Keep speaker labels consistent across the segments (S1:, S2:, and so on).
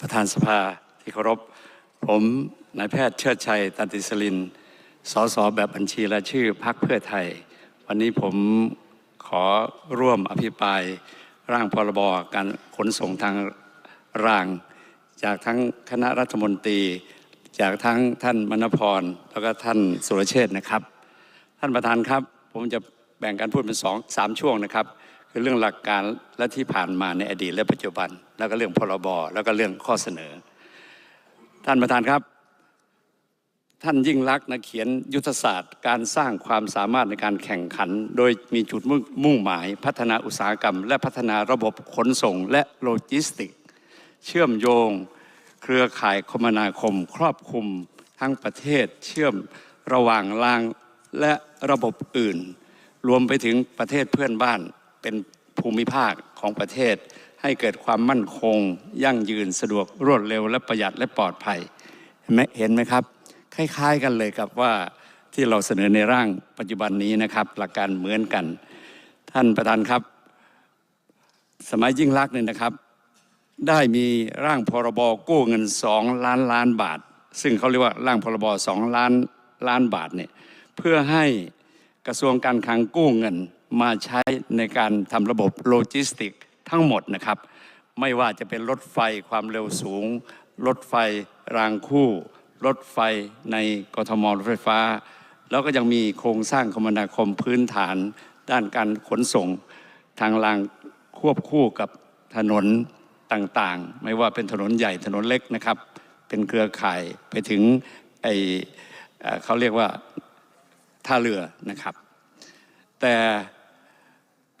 S1: ประธานสภาที่เคารพ ผมนายแพทย์เชิดชัยตันติสลิน สสแบบบัญชีและชื่อพักเพื่อไทย วันนี้ผมขอร่วมอภิปรายร่างพรบการขนส่งทางราง จากทั้งคณะรัฐมนตรี จากทั้งท่านมณพร แล้วก็ท่านสุรเชษนะครับ ท่านประธานครับ ผมจะแบ่งการพูดเป็นสองสามช่วงนะครับ คือเรื่องหลักการและที่ผ่านมาในอดีตและปัจจุบัน แล้วก็เรื่องพรบแล้วก็เรื่องข้อเสนอ ท่านประธานครับ ท่านยิ่งรักษณ์นะเขียนยุทธศาสตร์ การสร้างความสามารถในการแข่งขัน โดยมีจุดมุ่งหมาย พัฒนาอุตสาหกรรม และพัฒนาระบบขนส่ง และโลจิสติก เชื่อมโยง เครือข่ายคมนาคม ครอบคลุมทั้งประเทศเชื่อมระหว่างรางและระบบอื่น รวมไปถึงประเทศเพื่อนบ้าน เป็นภูมิภาคของประเทศ ให้เกิดความมั่นคง ยั่งยืนสะดวกรวดเร็วและประหยัดและปลอดภัยเห็นไหมเห็นไหมครับ คล้ายๆกันเลยกับว่าที่เราเสนอในร่างปัจจุบันนี้นะครับ หลักการเหมือนกัน ท่านประธานครับ สมัยยิ่งรักษณ์เนี่ยนะครับ ได้มีร่างพรบกู้เงิน2ล้านล้านบาท ซึ่งเขาเรียกว่าร่างพรบ2ล้านล้านบาทเนี่ยเพื่อให้กระทรวงการคลังกู้เงิน มาใช้ในการทำระบบโลจิสติกทั้งหมดนะครับ ไม่ว่าจะเป็นรถไฟความเร็วสูง รถไฟรางคู่ รถไฟในกทมรถไฟฟ้า แล้วก็ยังมีโครงสร้างคมนาคมพื้นฐาน ด้านการขนส่ง ทางรางควบคู่กับถนนต่างๆ ไม่ว่าเป็นถนนใหญ่ถนนเล็กนะครับ เป็นเครือข่ายไปถึงไอเอ่อเขาเรียกว่าท่าเรือนะครับ แต่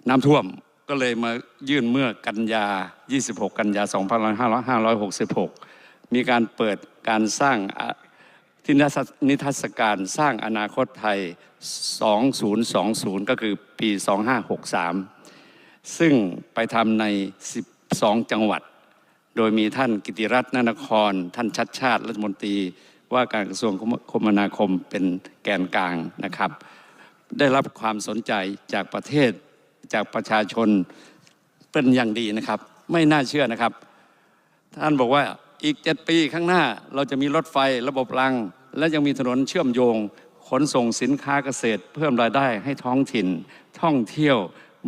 S1: น้ำท่วมก็เลยมายื่นเมื่อกันยา 26 กันยา 2566 มีการเปิดการสร้างที่นิทรรศนิทรรศการสร้างอนาคตไทย 2020 ก็คือปี 2563 ซึ่งไปทำใน 12 จังหวัด โดยมีท่านกิติรัตน์นานคร ท่านชัดชาติรัฐมนตรีว่าการกระทรวงคมนาคมเป็นแกนกลางนะครับ ได้รับความสนใจจากประเทศ จากประชาชนเป็นอย่างดีนะครับ ไม่น่าเชื่อนะครับ ท่านบอกว่าอีกเจ็ดปีข้างหน้าเราจะมีรถไฟระบบรางและยังมีถนนเชื่อมโยง ขนส่งสินค้าเกษตร เพิ่มรายได้ให้ท้องถิ่น ท่องเที่ยว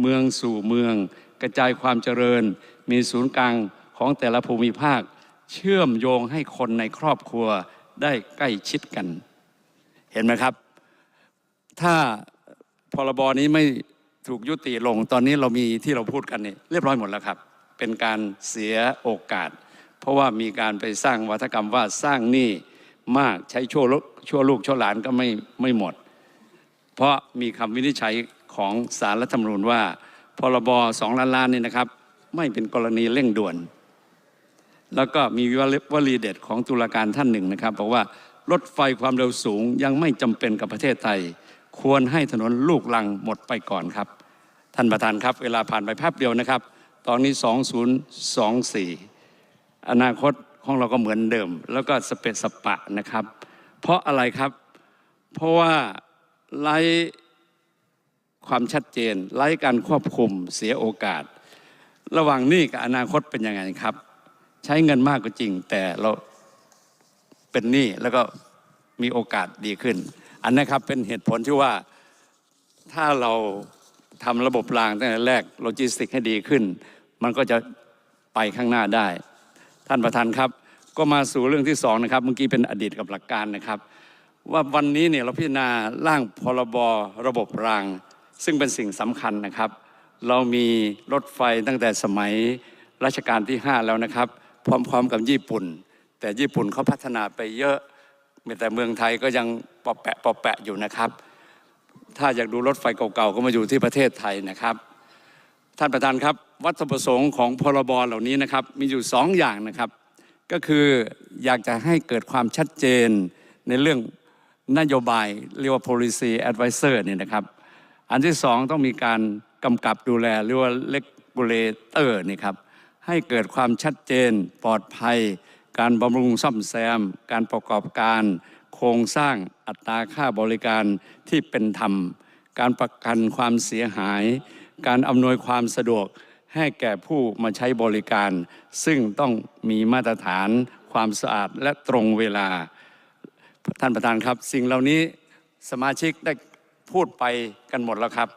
S1: เมืองสู่เมือง กระจายความเจริญ มีศูนย์กลางของแต่ละภูมิภาค เชื่อมโยงให้คนในครอบครัวได้ใกล้ชิดกัน เห็นไหมครับ ถ้าพรบนี้ไม่ ถูกยุติลงตอนนี้เรามีที่เราพูดกันนี่เรียบร้อยหมดแล้วครับ เป็นการเสียโอกาส เพราะว่ามีการไปสร้างวัฒกรรมว่าสร้างหนี้มากใช้ชั่วลูกชั่วลูกชั่วหลานก็ไม่ไม่หมด เพราะมีคำวินิจฉัยของสารรัฐธรรมนูญว่าพรบสองล้านล้านนี่นะครับ ไม่เป็นกรณีเร่งด่วน แล้วก็มีวลีเด็ดของตุลาการท่านหนึ่งนะครับบอกว่ารถไฟความเร็วสูงยังไม่จำเป็นกับประเทศไทย ควรให้ถนนลูกลังหมดไปก่อนครับ ท่านประธานครับ เวลาผ่านไปแป๊บเดียวนะครับ ตอนนี้ 2024 อนาคตของเราก็เหมือนเดิม แล้วก็สเปซสปะนะครับ เพราะอะไรครับ เพราะว่าไร้ความชัดเจนไร้การควบคุมเสียโอกาส ระหว่างนี้กับอนาคตเป็นยังไงครับ ใช้เงินมากก็จริง แต่เราเป็นหนี้แล้วก็มีโอกาสดีขึ้น อันนี้ครับเป็นเหตุผลที่ว่าถ้าเราทำระบบรางตั้งแต่แรกโลจิสติกให้ดีขึ้น มันก็จะไปข้างหน้าได้ ท่านประธานครับ ก็มาสู่เรื่องที่สองนะครับ เมื่อกี้เป็นอดีตกับหลักการนะครับ ว่าวันนี้เนี่ยเราพิจารณาร่างพรบระบบราง ซึ่งเป็นสิ่งสำคัญนะครับ เรามีรถไฟตั้งแต่สมัยรัชกาลที่ 5 แล้วนะครับ พร้อมๆกับญี่ปุ่น แต่ญี่ปุ่นเขาพัฒนาไปเยอะ แต่เมืองไทยก็ยังปอแปะปอแปะอยู่นะครับ ถ้าอยากดูรถไฟเก่าๆก็มาอยู่ที่ประเทศไทยนะครับ ท่านประธานครับ วัตถุประสงค์ของพรบเหล่านี้นะครับ มีอยู่สองอย่างนะครับ ก็คืออยากจะให้เกิดความชัดเจนในเรื่องนโยบายเรียกว่า policy advisor เนี่ยนะครับ อันที่สองต้องมีการกำกับดูแลเรียกว่า regulator นี่ครับให้เกิดความชัดเจนปลอดภัย การบำรุงซ่อมแซม การประกอบการ โครงสร้างอัตราค่าบริการที่เป็นธรรม การประกันความเสียหาย การอำนวยความสะดวกให้แก่ผู้มาใช้บริการ ซึ่งต้องมีมาตรฐานความสะอาดและตรงเวลา ท่านประธานครับ สิ่งเหล่านี้สมาชิกได้พูดไปกันหมดแล้วครับ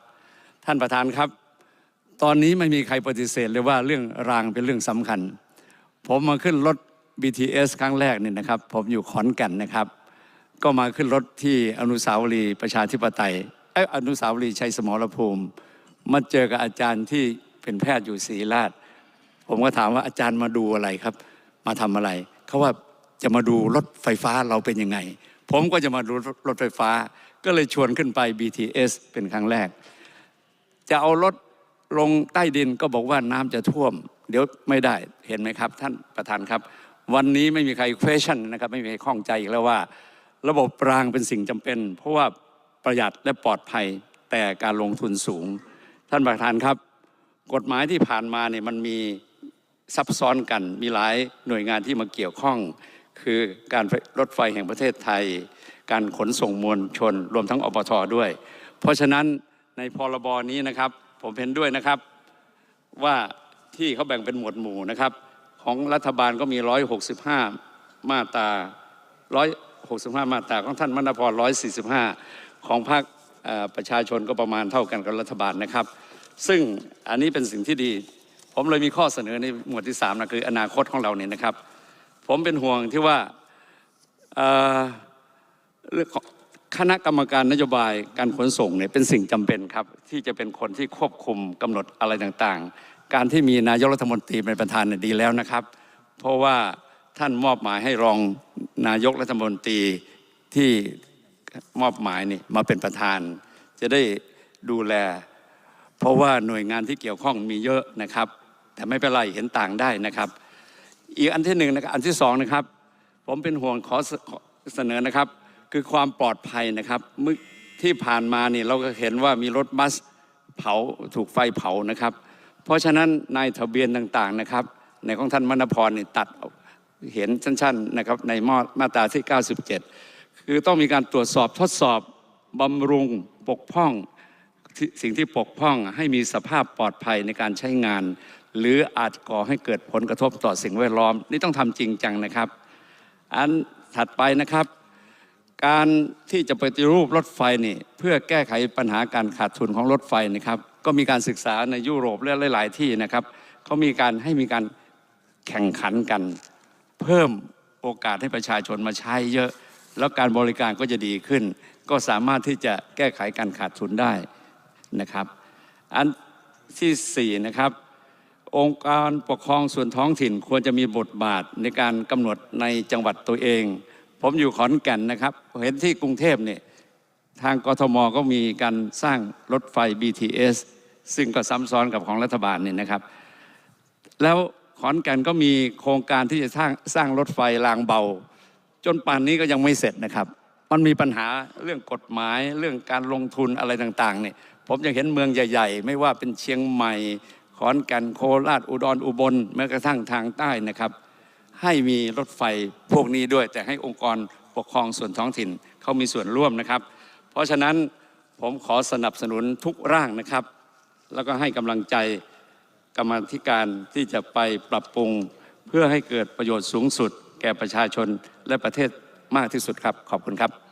S1: ท่านประธานครับ ตอนนี้ไม่มีใครปฏิเสธเลยว่าเรื่องรางเป็นเรื่องสำคัญ ผมมาขึ้นรถ BTS ครั้งแรกเนี่ยนะครับ ผมอยู่ขอนแก่นนะครับ ก็มาขึ้นรถที่อนุสาวรีย์ประชาธิปไตยเอยอนุสาวรีย์ชัยสมรภูมิ มาเจอกับอาจารย์ที่เป็นแพทย์อยู่ศรีราช ผมก็ถามว่าอาจารย์มาดูอะไรครับ มาทำอะไร เขาว่าจะมาดูรถไฟฟ้าเราเป็นยังไง ผมก็จะมาดูรถไฟฟ้า ก็เลยชวนขึ้นไป BTS เป็นครั้งแรก จะเอารถลงใต้ดินก็บอกว่าน้ำจะท่วม เดี๋ยวไม่ได้เห็นไหมครับ ท่านประธานครับ วันนี้ไม่มีใคร question นะครับไม่มีใครข้องใจอีกแล้วว่า ระบบรางเป็นสิ่งจำเป็น เพราะว่าประหยัดและปลอดภัยแต่การลงทุนสูง ท่านประธานครับ กฎหมายที่ผ่านมาเนี่ยมันมีซับซ้อนกันมีหลายหน่วยงานที่มาเกี่ยวข้อง คือการรถไฟแห่งประเทศไทย การขนส่งมวลชน รวมทั้งอปทด้วย เพราะฉะนั้นในพรบนี้นะครับ ผมเห็นด้วยนะครับว่าที่เขาแบ่งเป็นหมวดหมู่นะครับ ของรัฐบาลก็มี 165 มาตรา 165 มาตราของท่านมณพร 145 ของพรรคเอ่อประชาชนก็ประมาณเท่ากันกับรัฐบาลนะครับ ซึ่งอันนี้เป็นสิ่งที่ดี ผมเลยมีข้อเสนอในหมวดที่3นะคืออนาคตของเราเนี่ยนะครับ ผมเป็นห่วงที่ว่าเรื่องคณะกรรมการนโยบายการขนส่งเนี่ยเป็นสิ่งจำเป็นครับ ที่จะเป็นคนที่ควบคุมกำหนดอะไรต่าง การที่มีนายกรัฐมนตรีเป็นประธานเนี่ยดีแล้วนะครับ เพราะว่าท่านมอบหมายให้รองนายกรัฐมนตรีที่มอบหมายนี่มาเป็นประธาน จะได้ดูแล เพราะว่าหน่วยงานที่เกี่ยวข้องมีเยอะนะครับ แต่ไม่เป็นไรเห็นต่างได้นะครับ อีกอันที่หนึ่งนะครับอันที่สองนะครับ ผมเป็นห่วงขอเสขอเสนอนะครับ คือความปลอดภัยนะครับเมื่อที่ผ่านมานี่เราก็เห็นว่ามีรถบัสเผาถูกไฟเผานะครับ เพราะฉะนั้นนายทะเบียนต่างๆนะครับ ในของท่านมณพรนี่ตัดเห็นสั้นๆนะครับในมามาตราที่ 97 คือต้องมีการตรวจสอบทดสอบบำรุงปกป้องสิ่งที่ปกป้องให้มีสภาพปลอดภัยในการใช้งาน หรืออาจก่อให้เกิดผลกระทบต่อสิ่งแวดล้อม นี่ต้องทำจริงจังนะครับ อันถัดไปนะครับ การที่จะปฏิรูปรถไฟนี่เพื่อแก้ไขปัญหาการขาดทุนของรถไฟนะครับ ก็มีการศึกษาในยุโรปและหลาย ๆ ที่นะครับเขามีการให้มีการแข่งขันกัน เพิ่มโอกาสให้ประชาชนมาใช้เยอะ แล้วการบริการก็จะดีขึ้น ก็สามารถที่จะแก้ไขการขาดทุนได้นะครับ อันที่สี่นะครับองค์การปกครองส่วนท้องถิ่นควรจะมีบทบาทในการกำหนดในจังหวัดตัวเอง ผมอยู่ขอนแก่นนะครับ เห็นที่กรุงเทพเนี่ยทางกทมก็มีการสร้างรถไฟ BTS ซึ่งก็ซ้ำซ้อนกับของรัฐบาลนี่นะครับ แล้วขอนแก่นก็มีโครงการที่จะสร้างสร้างรถไฟรางเบา จนป่านนี้ก็ยังไม่เสร็จนะครับ มันมีปัญหาเรื่องกฎหมายเรื่องการลงทุนอะไรต่างๆเนี่ยผมยังเห็นเมืองใหญ่ ๆ ไม่ว่าเป็นเชียงใหม่ ขอนแก่นโคราชอุดรอุบลแม้กระทั่งทางใต้นะครับ ให้มีรถไฟพวกนี้ด้วย แต่ให้องค์กรปกครองส่วนท้องถิ่นเขามีส่วนร่วมนะครับ เพราะฉะนั้นผมขอสนับสนุนทุกร่างนะครับ แล้วก็ให้กำลังใจกรรมธิการที่จะไปปรับปรุง เพื่อให้เกิดประโยชน์สูงสุด แก่ประชาชนและประเทศมากที่สุดครับ ขอบคุณครับ